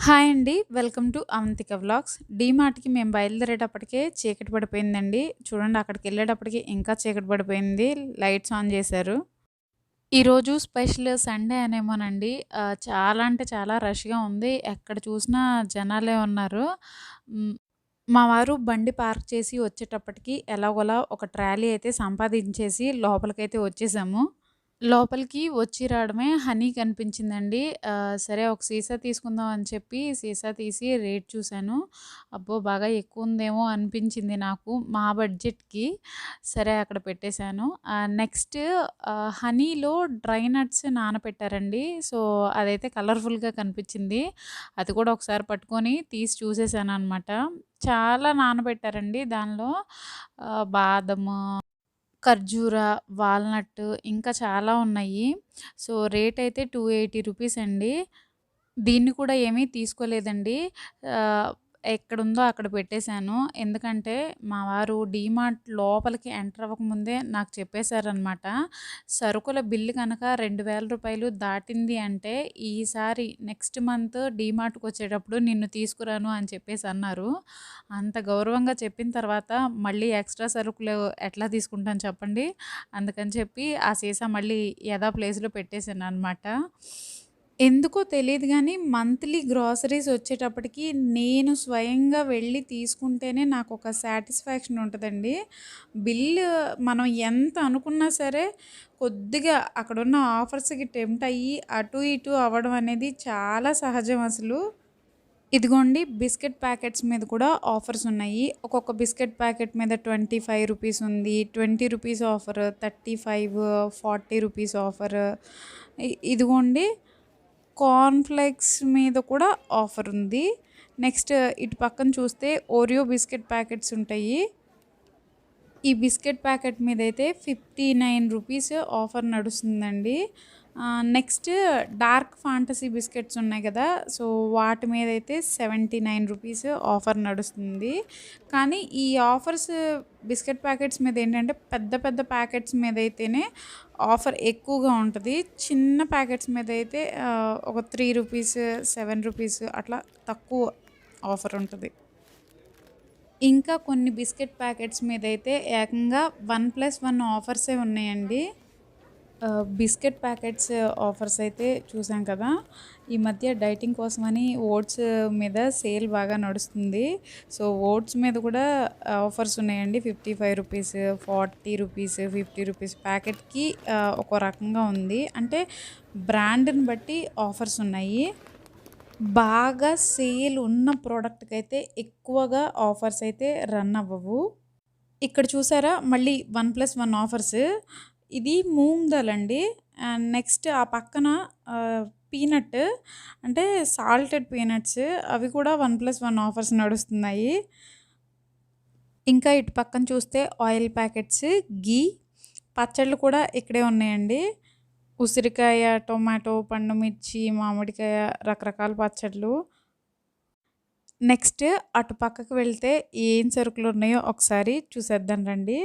Hi అండి. Welcome to Avantika vlogs. డీమార్ట్‌కి మేము బయలుదేరేటప్పటికే చీకటి పడిపోయిందండి. చూడండి అక్కడికి వెళ్ళేటప్పటికి ఇంకా చీకటి పడిపోయింది. లైట్స్ ఆన్ చేశారు. ఈరోజు స్పెషల్ సండే అనేమోనండి. చాలా అంటే చాలా రష్‌గా ఉంది. ఎక్కడ చూసినా జనాలే ఉన్నారు. మా వారు బండి పార్క్ చేసి వచ్చేటప్పటికి ఎలాగోలా ఒక ట్రాలీ అయితే సంపాదించేసి లోపలికైతే వచ్చేసాము. లోపలికి వచ్చి రావడమే హనీ కనిపించిందండి. సరే ఒక సీసా తీసుకుందాం అని చెప్పి సీసా తీసి రేట్ చూసాను. అబ్బో! బాగా ఎక్కువ ఉందేమో అనిపించింది నాకు మా బడ్జెట్‌కి. సరే అక్కడ పెట్టేశాను నెక్స్ట్ హనీలో డ్రై నట్స్ నానపెట్టారండి. సో, అదైతే కలర్‌ఫుల్‌గా కనిపించింది. అది కూడా ఒకసారి పట్టుకొని తీసి చూసేసాను అనమాట చాలా నానబెట్టారండి దానిలో బాదము, ఖర్జూర, వాల్‌నట్ ఇంకా చాలా ఉన్నాయి. సో, రేట్ అయితే టూ ఎయిటీ రూపీస్ అండి. దీన్ని కూడా ఏమీ తీసుకోలేదండి. ఎక్కడుందో అక్కడ పెట్టేశాను ఎందుకంటే మా వారు డీమార్ట్ లోపలికి ఎంటర్ అవ్వకముందే నాకు చెప్పేసారనమాట. సరుకుల బిల్లు కనుక రెండు వేల రూపాయలు దాటింది అంటే ఈసారి నెక్స్ట్ మంత్ డీమార్ట్కి వచ్చేటప్పుడు నిన్ను తీసుకురాను అని చెప్పేసి అన్నారు. అంత గౌరవంగా చెప్పిన తర్వాత మళ్ళీ ఎక్స్‌ట్రా సరుకులు ఎట్లా తీసుకుంటాను చెప్పండి. అందుకని చెప్పి ఆ సీసా మళ్ళీ యథా ప్లేస్‌లో పెట్టేశాను అనమాట ఎందుకో తెలియదు కానీ మంత్లీ గ్రోసరీస్ వచ్చేటప్పటికి నేను స్వయంగా వెళ్ళి తీసుకుంటేనే నాకు ఒక సాటిస్ఫాక్షన్ ఉంటుందండి బిల్లు మనం ఎంత అనుకున్నా సరే కొద్దిగా అక్కడున్న ఆఫర్స్‌కి టెంప్ట్ అయ్యి అటు ఇటు అవ్వడం అనేది చాలా సహజం అసలు. ఇదిగోండి బిస్కెట్ ప్యాకెట్స్ మీద కూడా ఆఫర్స్ ఉన్నాయి. ఒక్కొక్క బిస్కెట్ ప్యాకెట్ మీద ట్వంటీ ఫైవ్ రూపీస్ ఉంది. Twenty rupees offer, thirty five forty rupees offer. ఇదిగోండి కార్న్ఫ్లెక్స్ మీద కూడా ఆఫర్ ఉంది. నెక్స్ట్ ఇటు పక్కన చూస్తే ఓరియో బిస్కెట్ ప్యాకెట్స్ ఉంటాయి. ఈ బిస్కెట్ ప్యాకెట్ మీద అయితే ఫిఫ్టీ నైన్ రూపీస్ ఆఫర్ నడుస్తుందండి. నెక్స్ట్ డార్క్ ఫాంటసీ బిస్కెట్స్ ఉన్నాయి కదా! సో, వాటి మీద అయితే సెవెంటీ నైన్ రూపీస్ ఆఫర్ నడుస్తుంది. కానీ ఈ ఆఫర్స్ బిస్కెట్ ప్యాకెట్స్ మీద ఏంటంటే పెద్ద పెద్ద ప్యాకెట్స్ మీద అయితేనే ఆఫర్ ఎక్కువగా ఉంటుంది చిన్న ప్యాకెట్స్ మీద అయితే ఒక త్రీ రూపీస్ సెవెన్ రూపీస్ అట్లా తక్కువ ఆఫర్ ఉంటుంది ఇంకా కొన్ని బిస్కెట్ ప్యాకెట్స్ మీద అయితే ఏకంగా 1+1 ఆఫర్సే ఉన్నాయండి. బిస్కెట్ ప్యాకెట్స్ ఆఫర్స్ అయితే చూసాం కదా! ఈ మధ్య డైటింగ్ కోసమని ఓట్స్ మీద సేల్ బాగా నడుస్తుంది. సో, ఓట్స్ మీద కూడా ఆఫర్స్ ఉన్నాయండి. Fifty five rupees forty rupees fifty rupees ప్యాకెట్‌కి ఒక రకంగా ఉంది. అంటే బ్రాండ్‌ని బట్టి ఆఫర్స్ ఉన్నాయి. బాగా సేల్ ఉన్న ప్రోడక్ట్కి అయితే ఎక్కువగా ఆఫర్స్ అయితే రన్ అవ్వవు. ఇక్కడ చూసారా మళ్ళీ 1+1 ఆఫర్స్. ఇది మూంగ్ అండి. అండ్ నెక్స్ట్ ఆ పక్కన పీనట్ అంటే సాల్టెడ్ పీనట్స్ అవి కూడా 1+1 ఆఫర్స్ నడుస్తున్నాయి. ఇంకా ఇటు పక్కన చూస్తే ఆయిల్ ప్యాకెట్స్, గీ పచ్చళ్ళు కూడా ఇక్కడే ఉన్నాయండి. ఉసిరికాయ, టొమాటో, పండు మిర్చి, మామిడికాయ రకరకాల పచ్చళ్ళు. నెక్స్ట్ అటు పక్కకు వెళ్తే ఏం సరుకులు ఉన్నాయో ఒకసారి చూసేద్దాం రండి.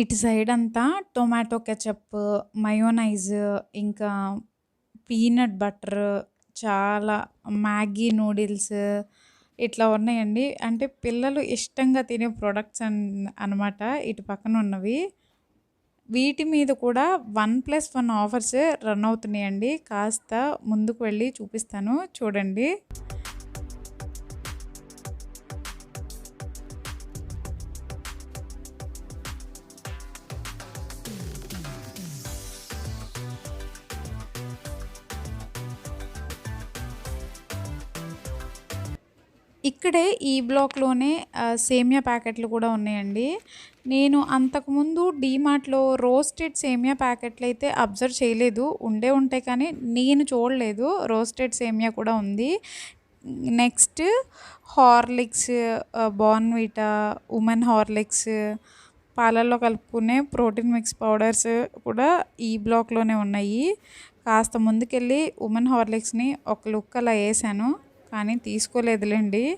ఇటు సైడ్ అంతా టొమాటో కెచప్, మయోనైజ్ ఇంకా పీనట్ బటర్ చాలా మ్యాగీ నూడిల్స్ ఇట్లా ఉన్నాయండి. అంటే పిల్లలు ఇష్టంగా తినే ప్రొడక్ట్స్ అన్ అనమాట ఇటు పక్కన ఉన్నవి. వీటి మీద కూడా 1+1 ఆఫర్స్ రన్ అవుతున్నాయండి. కాస్త ముందుకు వెళ్ళి చూపిస్తాను చూడండి. ఇక్కడే ఈ బ్లాక్‌లోనే సేమియా ప్యాకెట్లు కూడా ఉన్నాయండి. నేను అంతకుముందు డీమార్ట్‌లో రోస్టెడ్ సేమియా ప్యాకెట్లు అయితే అబ్జర్వ్ చేయలేదు. ఉండే ఉంటాయి కానీ నేను చూడలేదు. రోస్టెడ్ సేమియా కూడా ఉంది. నెక్స్ట్ హార్లిక్స్, ఆహ్, బోర్న్‌విటా, ఉమెన్ హార్లిక్స్, పాలల్లో కలుపుకునే ప్రోటీన్ మిక్స్ పౌడర్స్ కూడా ఈ బ్లాక్‌లోనే ఉన్నాయి. కాస్త ముందుకెళ్ళి ఉమెన్ హార్లిక్స్‌ని ఒక లుక్ అలా వేసాను కానీ తీసుకోలేదులేండి.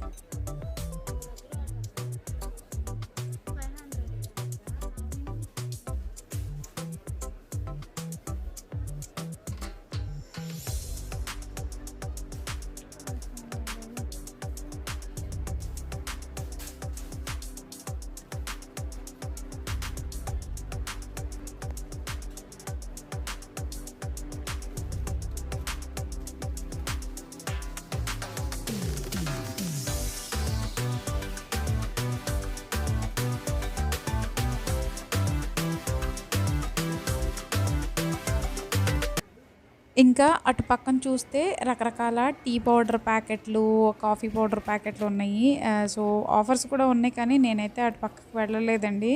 అటు పక్కన చూస్తే రకరకాల టీ పౌడర్ ప్యాకెట్లు, కాఫీ పౌడర్ ప్యాకెట్లు ఉన్నాయి. సో, ఆఫర్స్ కూడా ఉన్నాయి కానీ నేనైతే అటు పక్కకు వెళ్ళలేదండి.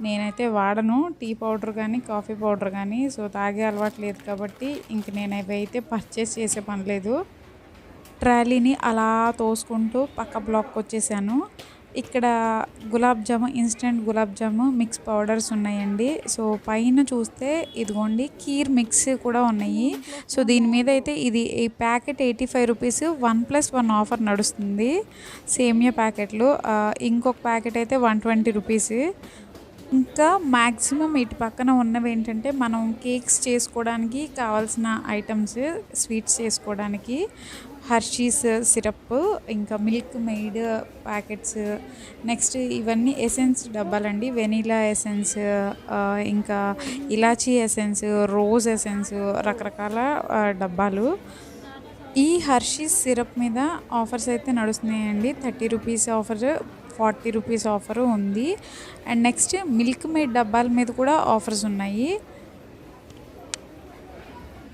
నేనైతే వాడను టీ పౌడర్ కానీ కాఫీ పౌడర్ కానీ సో, తాగే అలవాటు లేదు కాబట్టి ఇంక నేను అవి అయితే పర్చేస్ చేసే పని లేదు. ట్రాలీని అలా తోసుకుంటూ పక్క బ్లాక్కి వచ్చేసాను ఇక్కడ gulab jamun, instant gulab jamun mix powders ఉన్నాయండి. సో, పైన చూస్తే ఇదిగోండి కీర్ మిక్స్ కూడా ఉన్నాయి. సో, దీని మీద అయితే ఇది ఈ packet eighty five rupees one plus one offer నడుస్తుంది. సేమియా ప్యాకెట్లు. ఇంకొక ప్యాకెట్ అయితే వన్ ట్వంటీ రూపీస్ ఇంకా మాక్సిమం ఇటు పక్కన ఉన్నవి ఏంటంటే మనం కేక్స్ చేసుకోవడానికి కావాల్సిన ఐటమ్స్ స్వీట్స్ చేసుకోవడానికి హర్షీస్ సిరప్, ఇంకా మిల్క్ మెయిడ్ ప్యాకెట్స్, నెక్స్ట్ ఇవన్నీ ఎసెన్స్ డబ్బాలండి. వెనీలా ఎసెన్స్ ఇంకా ఇలాచీ ఎసెన్స్, రోజ్ ఎసెన్స్ రకరకాల డబ్బాలు. ఈ హర్షీస్ సిరప్ మీద ఆఫర్స్ అయితే నడుస్తున్నాయండి. Thirty rupees offer, forty rupees offer ఉంది. అండ్ నెక్స్ట్ మిల్క్ మేడ్ డబ్బాల మీద కూడా ఆఫర్స్ ఉన్నాయి.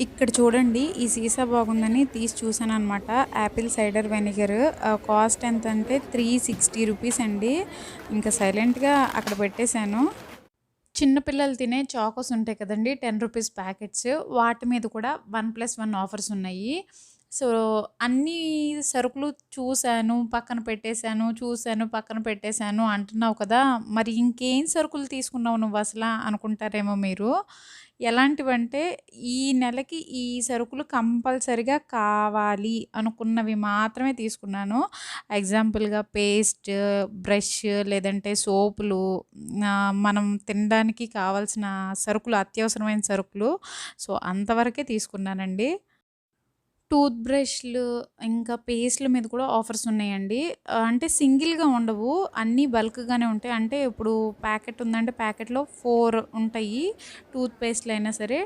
ఇక్కడ చూడండి ఈ సీసా బాగుందని తీసి చూసాను అనమాట యాపిల్ సైడర్ వెనిగర్ కాస్ట్ ఎంత అంటే త్రీ సిక్స్టీ రూపీస్ అండి. ఇంకా సైలెంట్‌గా అక్కడ పెట్టేశాను. చిన్నపిల్లలు తినే చాకోస్ ఉంటాయి కదండీ! టెన్ రూపీస్ ప్యాకెట్స్ వాటి మీద కూడా వన్ ప్లస్ వన్ ఆఫర్స్ ఉన్నాయి. సో, అన్నీ సరుకులు చూశాను పక్కన పెట్టేశాను, చూశాను పక్కన పెట్టేశాను అంటున్నావు కదా! మరి ఇంకేం సరుకులు తీసుకున్నావు నువ్వు అసలు అనుకుంటారేమో మీరు. ఎలాంటివంటే ఈ నెలకి ఈ సరుకులు కంపల్సరిగా కావాలి అనుకున్నవి మాత్రమే తీసుకున్నాను. ఎగ్జాంపుల్‌గా పేస్ట్, బ్రష్ లేదంటే సోపులు మనం తినడానికి కావాల్సిన సరుకులు అత్యవసరమైన సరుకులు. సో, అంతవరకే తీసుకున్నానండి. టూత్ బ్రష్‌లు ఇంకా పేస్ట్‌ల మీద కూడా ఆఫర్స్ ఉన్నాయండి. అంటే సింగిల్‌గా ఉండవు. అన్నీ బల్క్‌గానే ఉంటాయి. అంటే ఇప్పుడు ప్యాకెట్ ఉందంటే ప్యాకెట్‌లో ఫోర్ ఉంటాయి. టూత్ పేస్ట్లు అయినా సరే,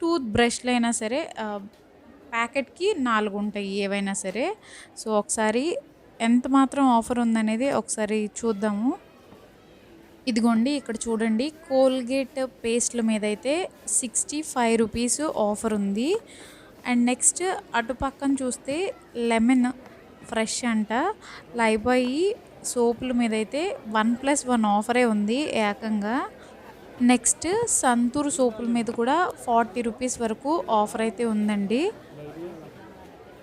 టూత్ బ్రష్లు అయినా సరే ప్యాకెట్‌కి నాలుగు ఉంటాయి ఏవైనా సరే. సో, ఒకసారి ఎంత మాత్రం ఆఫర్ ఉందనేది ఒకసారి చూద్దాము. ఇదిగోండి ఇక్కడ చూడండి కోల్గేట్ పేస్ట్‌ల మీద అయితే సిక్స్టీ ఫైవ్ రూపీస్ ఆఫర్ ఉంది. అండ్ నెక్స్ట్ అటు పక్కన చూస్తే లెమన్ ఫ్రెష్ అంట. లైబాయ్ సోపుల మీద అయితే వన్ ప్లస్ వన్ ఆఫరే ఉంది ఏకంగా. నెక్స్ట్ సంతూర్ సోపుల మీద కూడా ఫార్టీ రూపీస్ వరకు ఆఫర్ అయితే ఉందండి.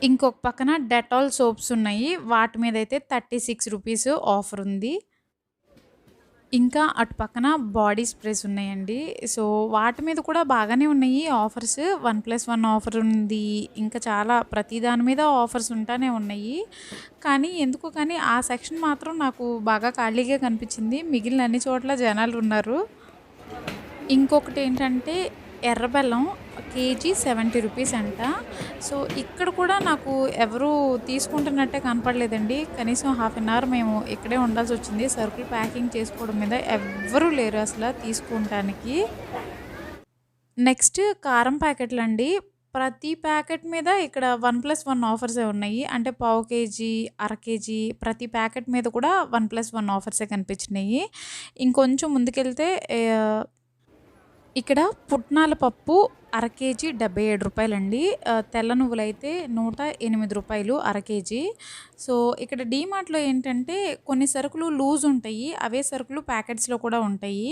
ఇంకొక పక్కన డెటాల్ సోప్స్ ఉన్నాయి. వాటి మీద అయితే థర్టీ సిక్స్ రూపీస్ ఆఫర్ ఉంది. ఇంకా అటు పక్కన బాడీ స్ప్రేస్ ఉన్నాయండి. సో, వాటి మీద కూడా బాగానే ఉన్నాయి offers. One plus one offer ఉంది. ఇంకా చాలా ప్రతి దాని మీద ఆఫర్స్ ఉంటానే ఉన్నాయి. కానీ ఎందుకో కానీ ఆ సెక్షన్ మాత్రం నాకు బాగా ఖాళీగా కనిపించింది. మిగిలిన అన్ని చోట్ల జనాలు ఉన్నారు ఇంకొకటి ఏంటంటే బెల్లం కేజీ సెవెంటీ రూపీస్ అంట. సో, ఇక్కడ కూడా నాకు ఎవరు తీసుకుంటున్నట్టే కనపడలేదండి. కనీసం హాఫ్ ఎన్ అవర్ మేము ఇక్కడే ఉండాల్సి వచ్చింది సరుకులు ప్యాకింగ్ చేసుకోవడం మీద ఎవ్వరూ లేరు అసలు తీసుకుంటానికి. నెక్స్ట్ కారం ప్యాకెట్లు అండి ప్రతి ప్యాకెట్ మీద ఇక్కడ వన్ ప్లస్ వన్ ఆఫర్సే ఉన్నాయి. అంటే పావు కేజీ, అర కేజీ ప్రతి ప్యాకెట్ మీద కూడా వన్ ప్లస్ వన్ ఆఫర్సే కనిపించినాయి. ఇంకొంచెం ముందుకెళ్తే ఇక్కడ పుట్నాల పప్పు అర కేజీ ఏడు 77 అండి. తెల్ల నువ్వులైతే రూ. 108 అర కేజీ. సో, ఇక్కడ డీమార్ట్‌లో ఏంటంటే కొన్ని సరుకులు లూజ్ ఉంటాయి. అవే సరుకులు ప్యాకెట్స్‌లో కూడా ఉంటాయి.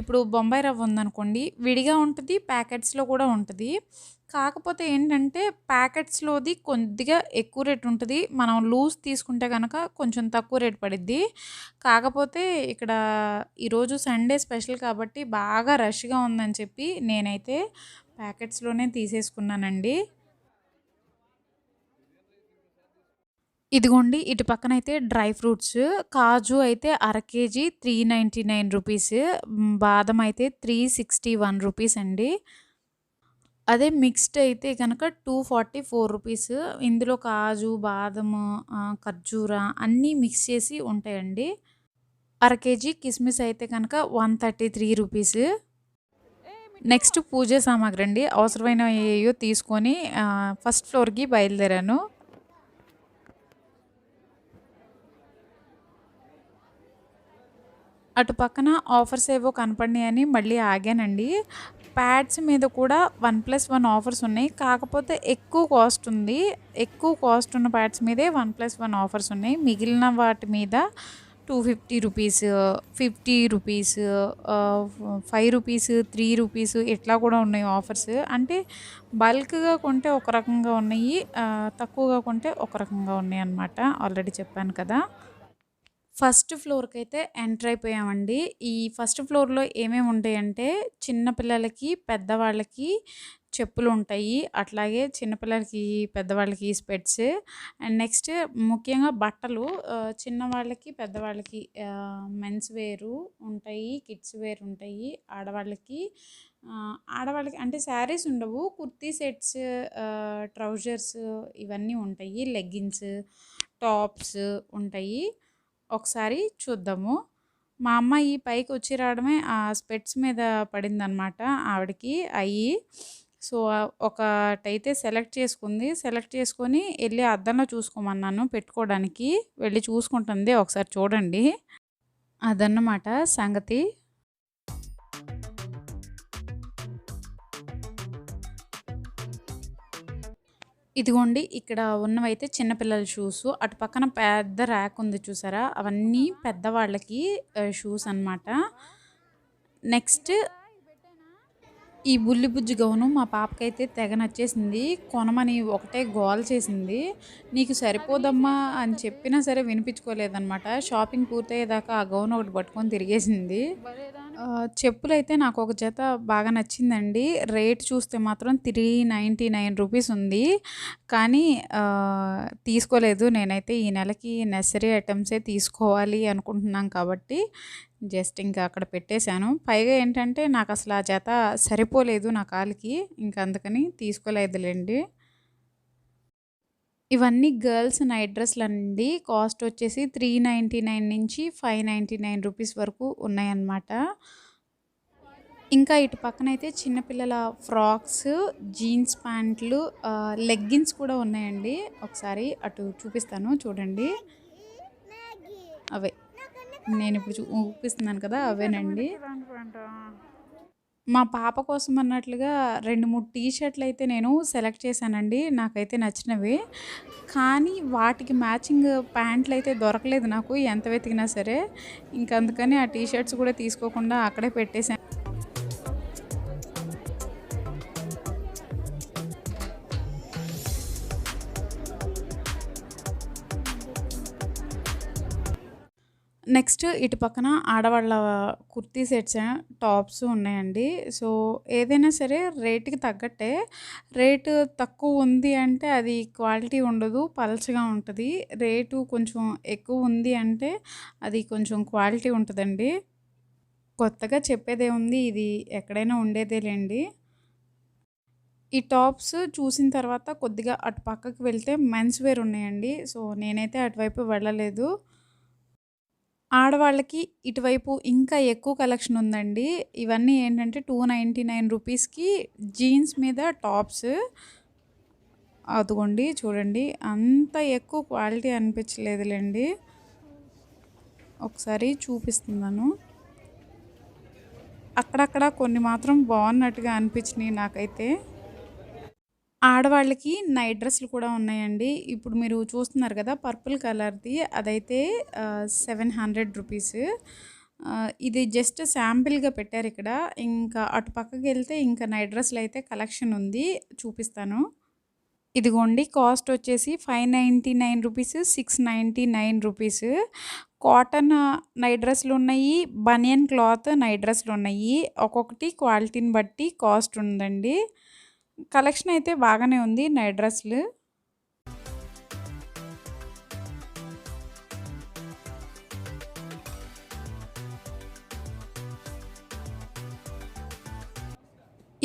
ఇప్పుడు బొంబాయి రవ్వ ఉందనుకోండి విడిగా ఉంటుంది ప్యాకెట్స్‌లో కూడా ఉంటుంది కాకపోతే ఏంటంటే ప్యాకెట్స్‌లోది కొద్దిగా ఎక్కువ రేట్ ఉంటుంది మనం లూజ్ తీసుకుంటే కనుక కొంచెం తక్కువ రేట్ పడిద్ది. కాకపోతే ఇక్కడ ఈరోజు సండే స్పెషల్ కాబట్టి బాగా రష్‌గా ఉందని చెప్పి నేనైతే ప్యాకెట్స్‌లోనే తీసేసుకున్నానండి. ఇదిగోండి ఇటు పక్కన అయితే డ్రై ఫ్రూట్స్ కాజు అయితే అర KG three ninety nine rupees బాదం అయితే త్రీ సిక్స్టీ వన్ రూపీస్ అండి అదే మిక్స్డ్ అయితే కనుక టూ ఫార్టీ ఫోర్ రూపీస్. ఇందులో కాజు బాదము ఖర్జూర అన్నీ మిక్స్ చేసి ఉంటాయండి. అర కేజీ కిస్మిస్ అయితే కనుక one thirty three rupees. Next పూజ సామాగ్రి అండి. అవసరమైన ఏయో తీసుకొని ఫస్ట్ ఫ్లోర్కి బయలుదేరాను. అటు పక్కన ఆఫర్స్ ఏవో కనపడినాయని మళ్ళీ ఆగానండి. ప్యాడ్స్ మీద కూడా వన్ ప్లస్ వన్ ఆఫర్స్ ఉన్నాయి. కాకపోతే ఎక్కువ కాస్ట్ ఉంది. ఎక్కువ కాస్ట్ ఉన్న ప్యాడ్స్ మీదే వన్ ప్లస్ వన్ ఆఫర్స్ ఉన్నాయి. మిగిలిన వాటి మీద two fifty rupees fifty rupees five rupees three rupees ఇట్లా కూడా ఉన్నాయి ఆఫర్స్. అంటే బల్క్గా కొంటే ఒక రకంగా ఉన్నాయి తక్కువగా కొంటే ఒక రకంగా ఉన్నాయి అన్నమాట. ఆల్రెడీ చెప్పాను కదా. ఫస్ట్ ఫ్లోర్కి అయితే ఎంటర్ అయిపోయామండి. ఈ ఫస్ట్ ఫ్లోర్లో ఏమేమి ఉంటాయంటే చిన్నపిల్లలకి పెద్దవాళ్ళకి చెప్పులు ఉంటాయి. అట్లాగే చిన్నపిల్లలకి పెద్దవాళ్ళకి స్పెట్స్. అండ్ నెక్స్ట్ ముఖ్యంగా బట్టలు చిన్నవాళ్ళకి పెద్దవాళ్ళకి మెన్స్ వేరు ఉంటాయి కిడ్స్ వేర్ ఉంటాయి. ఆడవాళ్ళకి ఆడవాళ్ళకి అంటే శారీస్ ఉండవు. కుర్తీ సెట్స్ ట్రౌజర్స్ ఇవన్నీ ఉంటాయి. లెగ్గిన్స్ టాప్స్ ఉంటాయి. ఒకసారి చూద్దాము. మా అమ్మ ఈ పైకి వచ్చి రావడమే ఆ స్పెట్స్ మీద పడిందనమాట ఆవిడకి అయ్యి. సో ఒకటైతే సెలెక్ట్ చేసుకుంది. సెలెక్ట్ చేసుకొని వెళ్ళి అద్దంలో చూసుకోమన్నాను పెట్టుకోవడానికి. వెళ్ళి చూసుకుంటుంది. ఒకసారి చూడండి. అదన్నమాట సంగతి. ఇదిగోండి ఇక్కడ ఉన్నవైతే చిన్నపిల్లల షూస్ అటు పక్కన పెద్ద ర్యాక్ ఉంది చూసారా? అవన్నీ పెద్దవాళ్ళకి షూస్ అన్నమాట. నెక్స్ట్ ఈ బుల్లి బుజ్జి గౌను మా పాపకైతే తెగ నచ్చేసింది. కొనమని ఒకటే గోల్ చేసింది. నీకు సరిపోదమ్మా అని చెప్పినా సరే వినిపించుకోలేదన్నమాట. షాపింగ్ పూర్తయ్యేదాకా ఆ గౌన్ ఒకటి పట్టుకొని తిరిగేసింది. చెప్పులు చెప్పులైతే నాకు ఒక జత బాగా నచ్చిందండి. రేట్ చూస్తే మాత్రం త్రీ నైంటీ నైన్ రూపీస్ ఉంది. కానీ తీసుకోలేదు. నేనైతే ఈ నెలకి నెసరీ ఐటమ్సే తీసుకోవాలి అనుకుంటున్నాం కాబట్టి జస్ట్ ఇంకా అక్కడ పెట్టేశాను. పైగా ఏంటంటే నాకు అసలు ఆ జత సరిపోలేదు నా కాలికి. ఇంకా అందుకని తీసుకోలేదులేండి. ఇవన్నీ గర్ల్స్ నైట్ డ్రెస్లు అండి కాస్ట్ వచ్చేసి త్రీ నైంటీ నైన్ నుంచి ఫైవ్ నైంటీ నైన్ రూపీస్ వరకు ఉన్నాయన్నమాట. ఇంకా ఇటు పక్కన అయితే చిన్నపిల్లల ఫ్రాక్స్ జీన్స్ ప్యాంట్లు లెగ్గిన్స్ కూడా ఉన్నాయండి. ఒకసారి అటు చూపిస్తాను చూడండి. అవే. నేను ఇప్పుడు చూపిస్తున్నాను కదా అవేనండి. మా పాప కోసం అన్నట్లుగా రెండు మూడు టీ షర్ట్లు అయితే నేను సెలెక్ట్ చేశానండి. నాకైతే నచ్చినవి. కానీ వాటికి మ్యాచింగ్ ప్యాంట్లు అయితే దొరకలేదు నాకు ఎంత వెతికినా సరే. ఇంక అందుకని ఆ టీ షర్ట్స్ కూడా తీసుకోకుండా అక్కడే పెట్టేశాను. నెక్స్ట్ ఇటు పక్కన ఆడవాళ్ళ కుర్తీ సెట్స్ టాప్స్ ఉన్నాయండి. సో ఏదైనా సరే రేటుకి తగ్గట్టే రేటు తక్కువ ఉంది అంటే అది క్వాలిటీ ఉండదు పలచగా ఉంటుంది. రేటు కొంచెం ఎక్కువ ఉంది అంటే అది కొంచెం క్వాలిటీ ఉంటుందండి. కొత్తగా చెప్పేదే ఉంది ఇది ఎక్కడైనా ఉండేదేలేండి. ఈ టాప్స్ చూసిన తర్వాత కొద్దిగా అటు పక్కకి వెళ్తే మెన్స్ వేర్ ఉన్నాయండి. సో నేనైతే అటువైపు వెళ్ళలేదు. ఆడవాళ్ళకి ఇటువైపు ఇంకా ఎక్కువ కలెక్షన్ ఉందండి. ఇవన్నీ ఏంటంటే టూ నైంటీ నైన్ రూపీస్కి జీన్స్ మీద టాప్స్. అదిగోండి చూడండి. అంత ఎక్కువ క్వాలిటీ అనిపించలేదులేండి. ఒకసారి చూపిస్తున్నాను. అక్కడక్కడ కొన్ని మాత్రం బాగున్నట్టుగా అనిపించినాయి నాకైతే. ఆడవాళ్ళకి నైట్ డ్రెస్సులు కూడా ఉన్నాయండి. ఇప్పుడు మీరు చూస్తున్నారు కదా పర్పుల్ కలర్ది. అదైతే సెవెన్ హండ్రెడ్ రూపీస్. ఇది జస్ట్ శాంపిల్గా పెట్టారు ఇక్కడ. ఇంకా అటు పక్కకి వెళ్తే ఇంకా నైట్ డ్రెస్సులు అయితే కలెక్షన్ ఉంది. చూపిస్తాను. ఇదిగోండి కాస్ట్ వచ్చేసి five ninety nine rupees six ninety nine rupees. Cotton night డ్రెస్సులు ఉన్నాయి బనియన్ క్లాత్ నైట్ డ్రెస్సులు ఉన్నాయి. ఒక్కొక్కటి క్వాలిటీని బట్టి కాస్ట్ ఉందండి. కలెక్షన్ అయితే బాగానే ఉంది నైట్ డ్రెస్లు.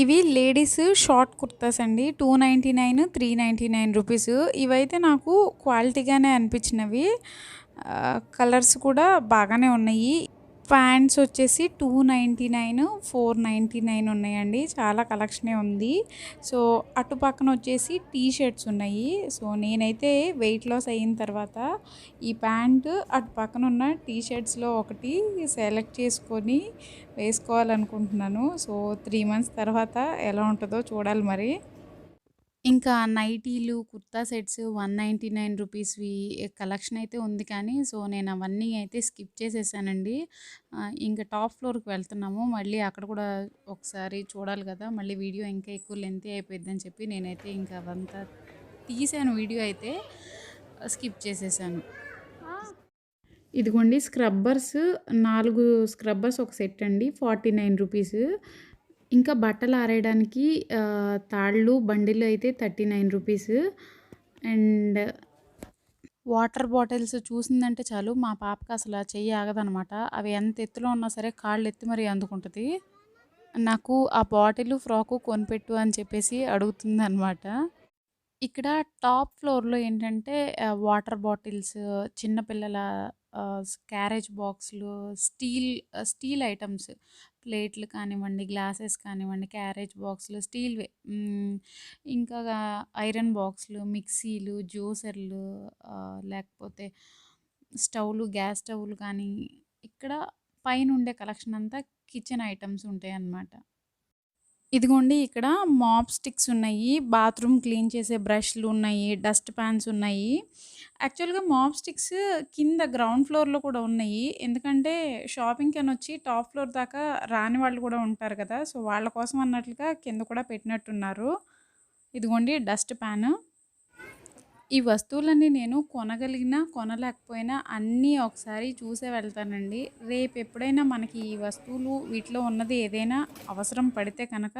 ఇవి లేడీస్ షార్ట్ కుర్తాస్ అండి two ninety nine three ninety nine rupees. ఇవైతే నాకు క్వాలిటీగానే అనిపించినవి. కలర్స్ కూడా బాగానే ఉన్నాయి. ప్యాంట్స్ వచ్చేసి two ninety nine four ninety nine ఉన్నాయండి. చాలా కలెక్షనే ఉంది. సో అటు పక్కన వచ్చేసి టీ షర్ట్స్ ఉన్నాయి. సో నేనైతే వెయిట్ లాస్ అయిన తర్వాత ఈ ప్యాంట్ అటు పక్కన ఉన్న టీ షర్ట్స్లో ఒకటి సెలెక్ట్ చేసుకొని వేసుకోవాలనుకుంటున్నాను. సో త్రీ మంత్స్ తర్వాత ఎలా ఉంటుందో చూడాలి మరి. ఇంకా నైటీలు kurta sets one ninety nine రూపీస్వి collection అయితే ఉంది కానీ సో నేను అవన్నీ అయితే స్కిప్ చేసేసానండి. ఇంకా టాప్ ఫ్లోర్కి వెళ్తున్నాము. మళ్ళీ అక్కడ కూడా ఒకసారి చూడాలి కదా మళ్ళీ వీడియో ఇంకా ఎక్కువ లెంతీ అయిపోయిందని చెప్పి నేనైతే ఇంకా అవంతా తీసాను వీడియో అయితే స్కిప్ చేసేసాను. ఇదిగోండి స్క్రబ్బర్స్ నాలుగు స్క్రబ్బర్స్ ఒక సెట్ అండి ఫార్టీ నైన్ రూపీస్. ఇంకా బట్టలు ఆరేయడానికి తాళ్ళు బండిలు అయితే thirty nine rupees. And water bottles చూసిందంటే చాలు మా పాపకి అసలు ఆ చెయ్యి ఆగదనమాట. అవి ఎంత ఎత్తులో ఉన్నా సరే కాళ్ళు ఎత్తి మరీ అందుకుంటుంది. నాకు ఆ బాటిల్ ఫ్రాకు కొనిపెట్టు అని చెప్పేసి అడుగుతుంది అనమాట ఇక్కడ టాప్ ఫ్లోర్లో ఏంటంటే వాటర్ బాటిల్స్ చిన్నపిల్లల క్యారేజ్ బాక్స్లు స్టీల్ స్టీల్ ఐటమ్స్. ప్లేట్లు కానివ్వండి గ్లాసెస్ కానివ్వండి క్యారేజ్ బాక్స్లు స్టీల్వే ఇంకా ఐరన్ బాక్స్లు మిక్సీలు జ్యూసర్లు లేకపోతే స్టవ్లు గ్యాస్ స్టవ్లు కానీ ఇక్కడ పైన ఉండే కలెక్షన్ అంతా కిచెన్ ఐటమ్స్ ఉంటాయి అన్నమాట ఇదిగోండి ఇక్కడ మాప్ స్టిక్స్ ఉన్నాయి బాత్రూమ్ క్లీన్ చేసే బ్రష్లు ఉన్నాయి డస్ట్ ప్యాన్స్ ఉన్నాయి. యాక్చువల్గా మాప్ స్టిక్స్ కింద గ్రౌండ్ ఫ్లోర్లో కూడా ఉన్నాయి. ఎందుకంటే షాపింగ్కి అని వచ్చి టాప్ ఫ్లోర్ దాకా రాని వాళ్ళు కూడా ఉంటారు కదా సో వాళ్ళ కోసం అన్నట్లుగా కింద కూడా పెట్టినట్టున్నారు. ఇదిగోండి డస్ట్ ప్యాన్. ఈ వస్తువులన్నీ నేను కొనగలిగినా కొనలేకపోయినా అన్నీ ఒకసారి చూసే వెళ్తానండి. రేపు ఎప్పుడైనా మనకి ఈ వస్తువులు వీటిలో ఉన్నది ఏదైనా అవసరం పడితే కనుక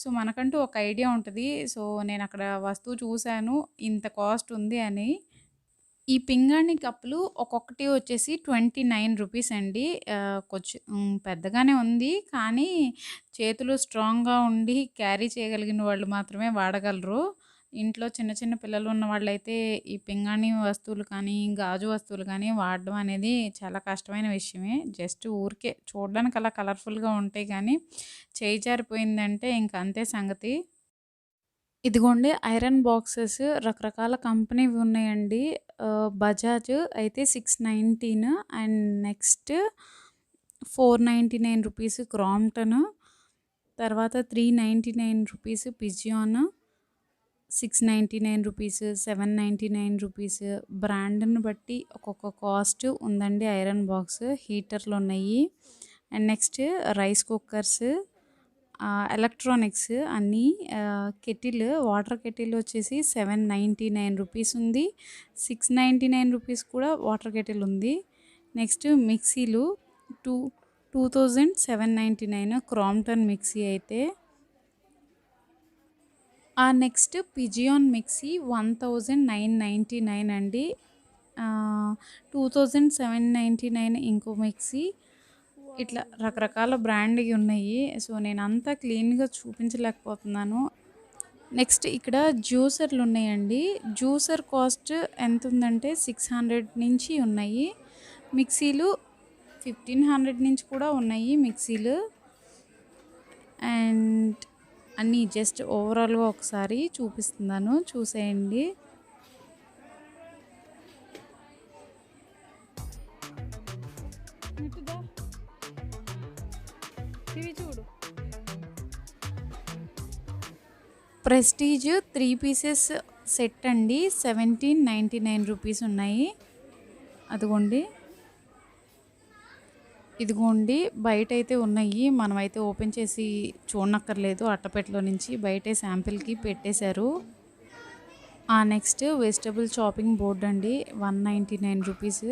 సో మనకంటూ ఒక ఐడియా ఉంటుంది. సో నేను అక్కడ వస్తువు చూశాను ఇంత కాస్ట్ ఉంది అని. ఈ పింగాణి కప్పులు ఒక్కొక్కటి వచ్చేసి ట్వంటీ నైన్ రూపీస్ అండి. కొంచెం పెద్దగానే ఉంది కానీ చేతులు స్ట్రాంగ్గా ఉండి క్యారీ చేయగలిగిన వాళ్ళు మాత్రమే వాడగలరు. ఇంట్లో చిన్న చిన్న పిల్లలు ఉన్న వాళ్ళైతే ఈ పింగాణి వస్తువులు కానీ గాజు వస్తువులు కానీ వాడడం అనేది చాలా కష్టమైన విషయమే. జస్ట్ ఊరికే చూడడానికి అలా కలర్ఫుల్గా ఉంటాయి కానీ చేయి జారిపోయిందంటే ఇంక అంతే సంగతి. ఇదిగోండి ఐరన్ బాక్సెస్ రకరకాల కంపెనీవి ఉన్నాయండి. బజాజ్ అయితే six nineteen and next four ninety nine rupees Crompton. తర్వాత three ninety nine rupees Pigeon. Six ninety nine rupees seven ninety nine rupees బ్రాండ్ని బట్టి ఒక్కొక్క కాస్ట్ ఉందండి ఐరన్ బాక్స్ హీటర్లు ఉన్నాయి and next rice cookers electronics అన్నీ కెటిల్ వాటర్ కెటిల్ వచ్చేసి seven ninety nine rupees ఉంది. సిక్స్ నైంటీ నైన్ రూపీస్ కూడా వాటర్ కెటిల్ ఉంది. నెక్స్ట్ మిక్సీలు two two thousand seven ninety nine Crompton mixie అయితే ఆ next Pigeon mixie one thousand nine ninety nine అండి. Two thousand seven ninety nine ఇంకో mixie. ఇట్లా రకరకాల బ్రాండ్వి ఉన్నాయి. సో నేను అంతా క్లీన్గా చూపించలేకపోతున్నాను. నెక్స్ట్ ఇక్కడ జ్యూసర్లు ఉన్నాయండి. జ్యూసర్ కాస్ట్ ఎంత ఉందంటే సిక్స్ హండ్రెడ్ నుంచి ఉన్నాయి. మిక్సీలు ఫిఫ్టీన్ హండ్రెడ్ నుంచి కూడా ఉన్నాయి మిక్సీలు. అండ్ అన్నీ జస్ట్ ఓవరాల్గా ఒకసారి చూపిస్తున్నాను. చూసేయండి. చూడు. ప్రెస్టీజ్ త్రీ పీసెస్ సెట్ అండి. సెవెంటీన్ నైంటీ నైన్ రూపీస్ ఉన్నాయి. అదిగోండి. ఇదిగోండి బయట అయితే ఉన్నాయి మనమైతే ఓపెన్ చేసి చూడనక్కర్లేదు. అట్టపెట్టలో నుంచి బయటే శాంపిల్కి పెట్టేశారు. ఆ నెక్స్ట్ వెజిటబుల్ చాపింగ్ బోర్డ్ అండి వన్ నైంటీ నైన్ రూపీస్.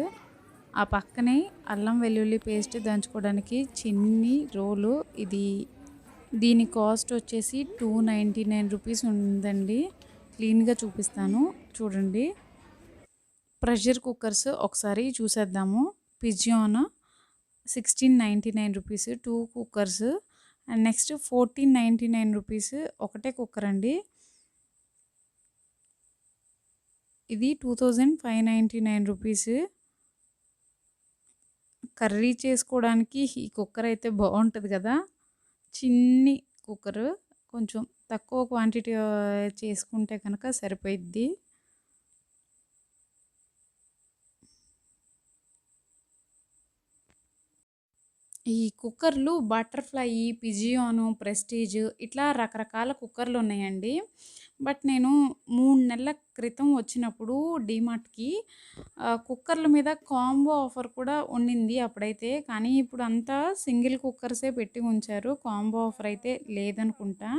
ఆ పక్కనే అల్లం వెల్లుల్లి పేస్ట్ దంచుకోవడానికి చిన్ని రోలు. ఇది దీని కాస్ట్ వచ్చేసి టూ నైంటీ నైన్ రూపీస్ ఉందండి. క్లీన్గా చూపిస్తాను. చూడండి. ప్రెషర్ కుక్కర్స్ ఒకసారి చూసేద్దాము. Pigeon sixteen ninety nine rupees two cookers and next fourteen ninety nine rupees ఒకటే కుక్కర్ అండి. ఇది two thousand five ninety nine rupees. Curry చేసుకోవడానికి ఈ కుక్కర్ అయితే బాగుంటుంది కదా. చిన్ని కుక్కర్ కొంచెం తక్కువ క్వాంటిటీ చేసుకుంటే కనుక సరిపోయిద్ది. ఈ కుక్కర్లు బటర్ఫ్లై పిజియోను ప్రెస్టీజ్ ఇట్లా రకరకాల కుక్కర్లు ఉన్నాయండి బట్ నేను మూడు నెలల క్రితం వచ్చినప్పుడు డీమార్ట్కి కుక్కర్ల మీద కాంబో ఆఫర్ కూడా ఉండింది అప్పుడైతే. కానీ ఇప్పుడు అంతా సింగిల్ కుక్కర్సే పెట్టి ఉంచారు. కాంబో ఆఫర్ అయితే లేదనుకుంటా.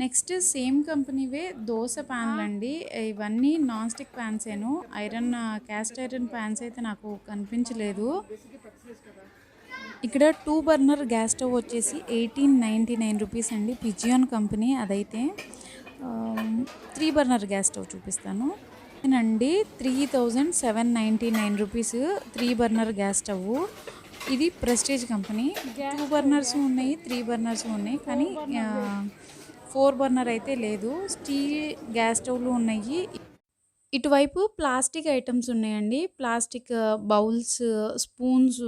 నెక్స్ట్ సేమ్ కంపెనీవే దోశ ప్యాన్లు అండి ఇవన్నీ నాన్ స్టిక్ ప్యాన్సేను. ఐరన్ క్యాస్ట్ ఐరన్ ప్యాన్స్ అయితే నాకు కనిపించలేదు. ఇక్కడ టూ బర్నర్ గ్యాస్ స్టవ్ వచ్చేసి ఎయిటీన్ నైంటీ నైన్ రూపీస్ అండి. పిజియోన్ కంపెనీ అదైతే. త్రీ బర్నర్ గ్యాస్ స్టవ్ చూపిస్తాను. అండి three thousand seven ninety nine rupees three burner gas stove ఇది ప్రెస్టేజ్ కంపెనీ. టూ బర్నర్స్ ఉన్నాయి త్రీ బర్నర్స్ ఉన్నాయి. కానీ ఫోర్ బర్నర్ అయితే లేదు. స్టీల్ గ్యాస్ స్టవ్లు ఉన్నాయి. ఇటువైపు ప్లాస్టిక్ ఐటమ్స్ ఉన్నాయండి. Plastic bowls spoons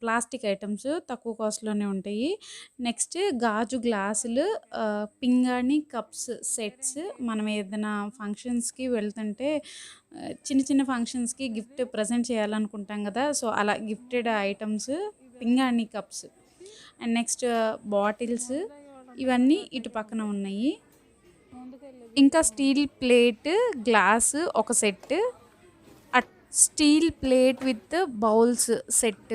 plastic items తక్కువ కాస్ట్లోనే ఉంటాయి. నెక్స్ట్ గాజు గ్లాసులు పింగాణి కప్స్ సెట్స్. మనం ఏదైనా ఫంక్షన్స్కి వెళ్తుంటే చిన్న చిన్న ఫంక్షన్స్కి గిఫ్ట్ ప్రజెంట్ చేయాలనుకుంటాం కదా. సో అలా గిఫ్టెడ్ ఐటమ్స్ పింగాణి కప్స్. And next bottles. ఇవన్నీ ఇటు పక్కన ఉన్నాయి. ఇంకా స్టీల్ ప్లేట్ గ్లాస్ ఒక set. Steel plate with bowls set.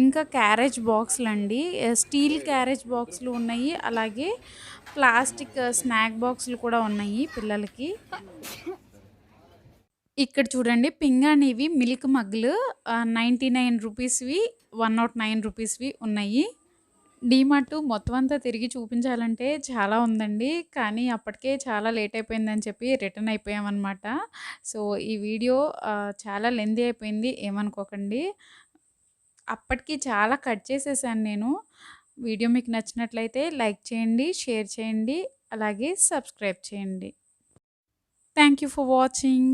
ఇంకా క్యారేజ్ బాక్సులు అండి. స్టీల్ క్యారేజ్ బాక్సులు ఉన్నాయి. అలాగే ప్లాస్టిక్ స్నాక్ బాక్సులు కూడా ఉన్నాయి పిల్లలకి. ఇక్కడ చూడండి పింగాణివి మిల్క్ మగ్గులు నైంటీ నైన్ రూపీస్వి వన్ నాట్ నైన్ రూపీస్వి ఉన్నాయి. డీమార్ట్ మొత్తం అంతా తిరిగి చూపించాలంటే చాలా ఉందండి. కానీ అప్పటికే చాలా లేట్ అయిపోయిందని చెప్పి రిటర్న్ అయిపోయామన్నమాట. సో ఈ వీడియో చాలా లెందీ అయిపోయింది. ఏమనుకోకండి. అప్పటికి చాలా కట్ చేసేసాను నేను. వీడియో మీకు నచ్చినట్లయితే లైక్ చేయండి షేర్ చేయండి అలాగే సబ్స్క్రైబ్ చేయండి. Thank you for watching.